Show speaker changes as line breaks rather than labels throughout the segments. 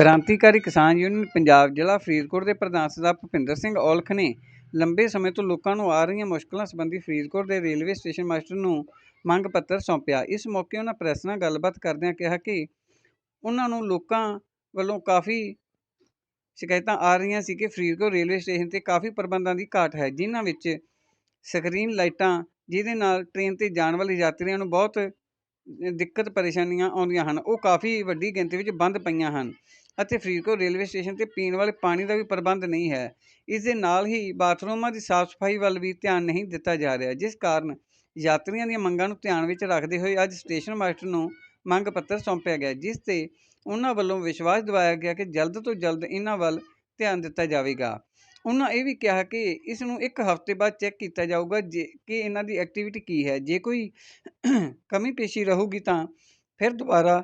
ਕ੍ਰਾਂਤੀਕਾਰੀ ਕਿਸਾਨ ਯੂਨੀਅਨ ਪੰਜਾਬ ਜ਼ਿਲ੍ਹਾ ਫਰੀਦਕੋਟ ਦੇ ਪ੍ਰਧਾਨ ਸਰਦਾਰ ਭੁਪਿੰਦਰ ਸਿੰਘ ਔਲਖ ਨੇ ਲੰਬੇ ਸਮੇਂ ਤੋਂ ਲੋਕਾਂ ਨੂੰ ਆ ਰਹੀਆਂ ਮੁਸ਼ਕਲਾਂ ਸੰਬੰਧੀ ਫਰੀਦਕੋਟ ਦੇ ਰੇਲਵੇ ਸਟੇਸ਼ਨ ਮਾਸਟਰ ਨੂੰ ਮੰਗ ਪੱਤਰ ਸੌਂਪਿਆ। ਇਸ ਮੌਕੇ ਉਹਨਾਂ ਪ੍ਰੈਸ ਨਾਲ ਗੱਲਬਾਤ ਕਰਦਿਆਂ ਕਿਹਾ ਕਿ ਉਹਨਾਂ ਨੂੰ ਲੋਕਾਂ ਵੱਲੋਂ ਕਾਫੀ ਸ਼ਿਕਾਇਤਾਂ ਆ ਰਹੀਆਂ ਸੀ ਕਿ ਫਰੀਦਕੋਟ ਰੇਲਵੇ ਸਟੇਸ਼ਨ ਤੇ ਕਾਫੀ ਪ੍ਰਬੰਧਾਂ ਦੀ ਘਾਟ ਹੈ, ਜਿਨ੍ਹਾਂ ਵਿੱਚ ਸਕਰੀਨ ਲਾਈਟਾਂ, ਜਿਹਦੇ ਨਾਲ ਟ੍ਰੇਨ ਤੇ ਜਾਣ ਵਾਲੇ ਯਾਤਰੀਆਂ ਨੂੰ ਬਹੁਤ ਦਿੱਕਤ ਪਰੇਸ਼ਾਨੀਆਂ ਆਉਂਦੀਆਂ ਹਨ। ਉਹ ਕਾਫੀ ਵੱਡੀ ਗਿਣਤੀ ਵਿੱਚ ਬੰਦ ਪਈਆਂ ਹਨ ਅਤੇ ਫਰੀਦਕੋਟ ਰੇਲਵੇ ਸਟੇਸ਼ਨ ਤੇ ਪੀਣ ਵਾਲੇ ਪਾਣੀ ਦਾ ਵੀ ਪ੍ਰਬੰਧ ਨਹੀਂ ਹੈ। ਇਸ ਦੇ ਨਾਲ ਹੀ ਬਾਥਰੂਮਾਂ ਦੀ ਸਾਫ਼ ਸਫ਼ਾਈ ਵੱਲ ਵੀ ਧਿਆਨ ਨਹੀਂ ਦਿੱਤਾ ਜਾ ਰਿਹਾ, ਜਿਸ ਕਾਰਨ ਯਾਤਰੀਆਂ ਦੀਆਂ ਮੰਗਾਂ ਨੂੰ ਧਿਆਨ ਵਿੱਚ ਰੱਖਦੇ ਹੋਏ ਅੱਜ ਸਟੇਸ਼ਨ ਮਾਸਟਰ ਨੂੰ ਮੰਗ ਪੱਤਰ ਸੌਂਪਿਆ ਗਿਆ, ਜਿਸ ਤੇ ਉਹਨਾਂ ਵੱਲੋਂ ਵਿਸ਼ਵਾਸ ਦਿਵਾਇਆ ਗਿਆ ਕਿ ਜਲਦ ਤੋਂ ਜਲਦ ਇਹਨਾਂ ਵੱਲ ਧਿਆਨ ਦਿੱਤਾ ਜਾਵੇਗਾ। ਉਹਨਾਂ ਇਹ ਵੀ ਕਿਹਾ ਕਿ ਇਸ ਨੂੰ ਇੱਕ ਹਫ਼ਤੇ ਬਾਅਦ ਚੈੱਕ ਕੀਤਾ ਜਾਊਗਾ ਜੇ, ਕਿ ਇਹਨਾਂ ਦੀ ਐਕਟੀਵਿਟੀ ਕੀ ਹੈ। ਜੇ ਕੋਈ ਕਮੀ ਪੇਸ਼ੀ ਰਹੂਗੀ ਤਾਂ ਫਿਰ ਦੁਬਾਰਾ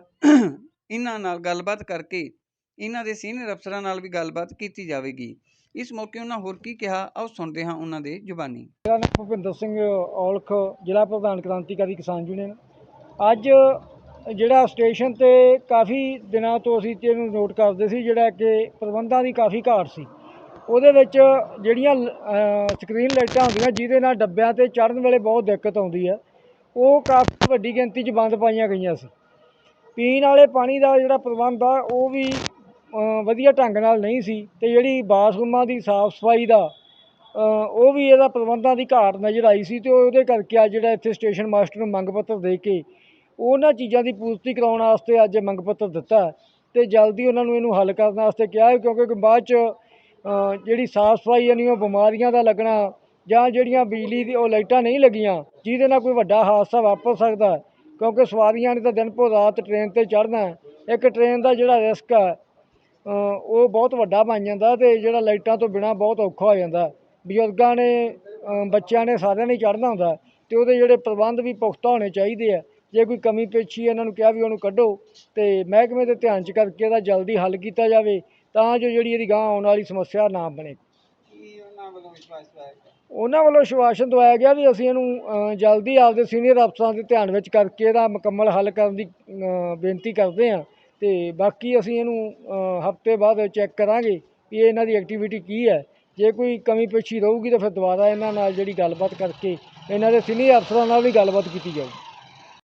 ਇਹਨਾਂ ਨਾਲ ਗੱਲਬਾਤ ਕਰਕੇ ਇਹਨਾਂ ਦੇ ਸੀਨੀਅਰ ਅਫਸਰਾਂ ਨਾਲ ਵੀ ਗੱਲਬਾਤ ਕੀਤੀ ਜਾਵੇਗੀ। ਇਸ ਮੌਕੇ ਉਹਨਾਂ ਹੋਰ ਕੀ ਕਿਹਾ, ਆਓ ਸੁਣਦੇ ਹਾਂ ਉਹਨਾਂ ਦੇ ਜ਼ੁਬਾਨੀ।
ਮੇਰਾ ਨਾਮ ਭੁਪਿੰਦਰ ਸਿੰਘ ਔਲਖ, ਜ਼ਿਲ੍ਹਾ ਪ੍ਰਧਾਨ ਕ੍ਰਾਂਤੀਕਾਰੀ ਕਿਸਾਨ ਯੂਨੀਅਨ। ਅੱਜ ਜਿਹੜਾ ਸਟੇਸ਼ਨ ਤੇ ਕਾਫੀ ਦਿਨਾਂ ਤੋਂ ਅਸੀਂ ਤੇ ਇਹਨੂੰ ਨੋਟ ਕਰਦੇ ਸੀ, ਜਿਹੜਾ ਕਿ ਪ੍ਰਬੰਧਾਂ ਦੀ ਕਾਫੀ ਘਾਟ ਸੀ। ਉਹਦੇ ਵਿੱਚ ਜਿਹੜੀਆਂ ਅ, ਸਕਰੀਨ ਲਾਈਟਾਂ ਹੁੰਦੀਆਂ ਜਿਹਦੇ ਨਾਲ ਡੱਬਿਆਂ ਤੇ ਚੜ੍ਹਨ ਵੇਲੇ ਬਹੁਤ ਦਿੱਕਤ ਆਉਂਦੀ ਹੈ। ਉਹ ਕਾਫੀ ਵੱਡੀ ਗਿਣਤੀ 'ਚ ਬੰਦ ਪਾਈਆਂ ਗਈਆਂ ਸੀ। ਪੀਣ ਵਾਲੇ ਪਾਣੀ ਦਾ ਜਿਹੜਾ ਪ੍ਰਬੰਧ ਆ ਉਹ ਵੀ ਵਧੀਆ ਢੰਗ ਨਾਲ ਨਹੀਂ ਸੀ ਤੇ ਜਿਹੜੀ ਬਾਥਰੂਮਾਂ ਦੀ ਸਾਫ਼ ਸਫ਼ਾਈ ਦਾ ਉਹ ਵੀ ਇਹਦਾ ਪ੍ਰਬੰਧਾਂ ਦੀ ਘਾਟ ਨਜ਼ਰ ਆਈ ਸੀ ਤੇ ਉਹਦੇ ਕਰਕੇ ਆ ਜਿਹੜਾ ਇੱਥੇ ਸਟੇਸ਼ਨ ਮਾਸਟਰ ਨੂੰ ਮੰਗ ਪੱਤਰ ਦੇ ਕੇ ਉਹਨਾਂ ਚੀਜ਼ਾਂ ਦੀ ਪੂਰਤੀ ਕਰਾਉਣ ਵਾਸਤੇ ਅੱਜ ਮੰਗ ਪੱਤਰ ਦਿੱਤਾ ਹੈ ਤੇ ਜਲਦੀ ਉਹਨਾਂ ਨੂੰ ਇਹਨੂੰ ਹੱਲ ਕਰਨ ਵਾਸਤੇ ਕਿਹਾ ਹੈ ਕਿਉਂਕਿ ਬਾਅਦ ਚ ਜਿਹੜੀ ਸਾਫ਼ ਸਫ਼ਾਈ ਨਹੀਂ ਉਹ ਬਿਮਾਰੀਆਂ ਦਾ ਲੱਗਣਾ ਜਾਂ ਜਿਹੜੀਆਂ ਬਿਜਲੀ ਦੀ ਉਹ ਲਾਈਟਾਂ ਨਹੀਂ ਲੱਗੀਆਂ, ਜਿਹਦੇ ਨਾਲ ਕੋਈ ਵੱਡਾ ਹਾਦਸਾ ਵਾਪਰ ਸਕਦਾ ਕਿਉਂਕਿ ਸਵਾਰੀਆਂ ਨੇ ਤਾਂ ਦਿਨ ਭਰ ਰਾਤ ਟ੍ਰੇਨ ਤੇ ਚੜ੍ਹਨਾ ਇੱਕ ਟ੍ਰੇਨ ਦਾ ਜਿਹੜਾ ਰਿਸਕ ਹੈ ਉਹ ਬਹੁਤ ਵੱਡਾ ਬਣ ਜਾਂਦਾ ਤੇ ਜਿਹੜਾ ਲਾਈਟਾਂ ਤੋਂ ਬਿਨਾ ਬਹੁਤ ਔਖਾ ਹੋ ਜਾਂਦਾ ਬਜ਼ੁਰਗਾਂ ਨੇ ਬੱਚਿਆਂ ਨੇ ਸਾਰਿਆਂ ਨੇ ਚੜ੍ਹਨਾ ਹੁੰਦਾ ਤੇ ਉਹਦੇ ਜਿਹੜੇ ਪ੍ਰਬੰਧ ਵੀ ਪੁਖਤਾ ਹੋਣੇ ਚਾਹੀਦੇ ਆ ਜੇ ਕੋਈ ਕਮੀ ਪੇਸ਼ੀ ਇਹਨਾਂ ਨੂੰ ਕਿਹਾ ਵੀ ਉਹਨੂੰ ਕੱਢੋ ਤੇ ਮਹਿਕਮੇ ਦੇ ਧਿਆਨ 'ਚ ਕਰਕੇ ਇਹਦਾ ਜਲਦੀ ਹੱਲ ਕੀਤਾ ਜਾਵੇ। ਤਾਂ ਜੋ ਜਿਹੜੀ ਇਹਦੀ ਗਾਂ ਆਉਣ ਵਾਲੀ ਸਮੱਸਿਆ ਨਾ ਬਣੇ।
ਕੀ ਉਹਨਾਂ ਵੱਲੋਂ ਵਿਸ਼ਵਾਸ ਦਿਵਾਇਆ
ਉਹਨਾਂ ਵੱਲੋਂ ਸ਼ਵਾਸ਼ਨ ਦਵਾਇਆ ਗਿਆ ਵੀ ਅਸੀਂ ਇਹਨੂੰ ਅ, ਜਲਦੀ ਆਪਦੇ ਸੀਨੀਅਰ ਅਫਸਰਾਂ ਦੇ ਧਿਆਨ ਵਿੱਚ ਕਰਕੇ ਇਹਦਾ ਮੁਕੰਮਲ ਹੱਲ ਕਰਨ ਦੀ ਅ, ਬੇਨਤੀ ਕਰਦੇ ਹਾਂ। ਤੇ ਬਾਕੀ ਅਸੀਂ ਇਹਨੂੰ ਹਫ਼ਤੇ ਬਾਅਦ ਚੈੱਕ ਕਰਾਂਗੇ ਵੀ ਇਹ ਇਹਨਾਂ ਦੀ ਐਕਟੀਵਿਟੀ ਕੀ ਹੈ। ਜੇ ਕੋਈ ਕਮੀ ਪੇਸ਼ੀ ਰਹੂਗੀ ਤਾਂ ਫਿਰ ਦੁਬਾਰਾ ਇਹਨਾਂ ਨਾਲ ਜਿਹੜੀ ਗੱਲਬਾਤ ਕਰਕੇ ਇਹਨਾਂ ਦੇ ਸੀਨੀਅਰ ਅਫਸਰਾਂ ਨਾਲ ਵੀ ਗੱਲਬਾਤ ਕੀਤੀ ਜਾਊਗੀ।